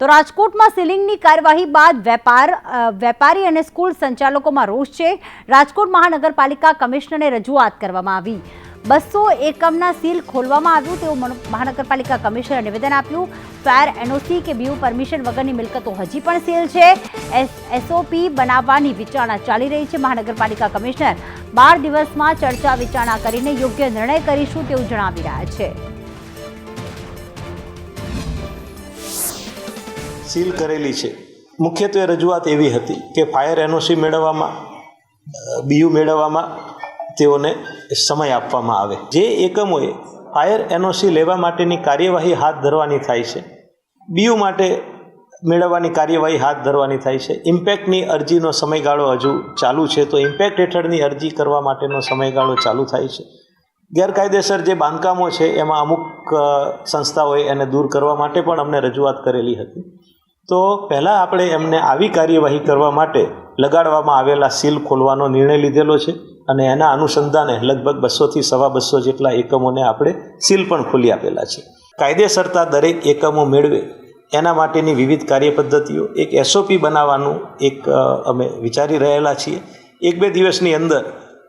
તો રાજકોટમાં સીલિંગની કાર્યવાહી બાદ વેપાર વેપારી અને સ્કૂલ સંચાલકોમાં રોષ છે. રાજકોટ મહાનગરપાલિકા કમિશનરને રજૂઆત કરવામાં આવી. બસો એકમના સીલ ખોલવામાં આવ્યું, તેવું મહાનગરપાલિકા કમિશનરે નિવેદન આપ્યું. ફાયર એનઓસી કે બીયુ પરમિશન વગરની મિલકતો હજી પણ સીલ છે. એસ, એસઓપી બનાવવાની વિચારણા ચાલી રહી છે મહાનગરપાલિકા કમિશનર. બાર દિવસમાં ચર્ચા વિચારણા કરીને યોગ્ય નિર્ણય કરીશું તેવું જણાવી રહ્યા છે. સીલ કરેલી છે. મુખ્યત્વે રજૂઆત એવી હતી કે ફાયર એનઓસી મેળવવામાં બીયુ મેળવવામાં તેઓને સમય આપવામાં આવે. જે એકમોએ ફાયર એનઓસી લેવા માટેની કાર્યવાહી હાથ ધરવાની થાય છે. બીયુ માટે મેળવવાની કાર્યવાહી હાથ ધરવાની થાય છે. ઇમ્પેક્ટની અરજીનો સમયગાળો હજુ ચાલુ છે તો ઇમ્પેક્ટ હેઠળની અરજી કરવા માટેનો સમયગાળો ચાલુ થાય છે. ગેરકાયદેસર જે બાંધકામો છે એમાં અમુક સંસ્થાઓએ એને દૂર કરવા માટે પણ અમને રજૂઆત કરેલી હતી. તો પહેલાં આપણે એમને આવી કાર્યવાહી કરવા માટે લગાડવામાં આવેલા સીલ ખોલવાનો નિર્ણય લીધેલો છે અને એના અનુસંધાને લગભગ બસોથી સવા બસો જેટલા એકમોને આપણે સીલ પણ ખોલી આપેલા છે. કાયદેસરતા દરેક એકમો મેળવે એના માટેની વિવિધ કાર્યપદ્ધતિઓ, એક એસઓપી બનાવવાનું એક અમે વિચારી રહેલા છીએ. એક બે દિવસની અંદર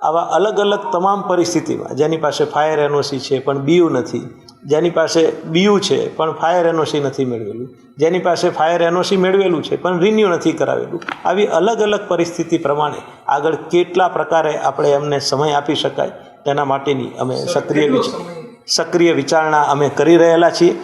આવા અલગ અલગ તમામ પરિસ્થિતિમાં, જેની પાસે ફાયર એનઓસી છે પણ બીયુ નથી જેની પાસે બીયુ છે પણ ફાયર એનઓસી નથી મેળવેલું. જેની પાસે ફાયર એનઓસી મેળવેલું છે પણ રિન્યૂ નથી કરાવેલું. આવી અલગ અલગ પરિસ્થિતિ પ્રમાણે આગળ કેટલા પ્રકારે આપણે એમને સમય આપી શકાય તેના માટેની અમે સક્રિય સક્રિય વિચારણા અમે કરી રહેલા છીએ.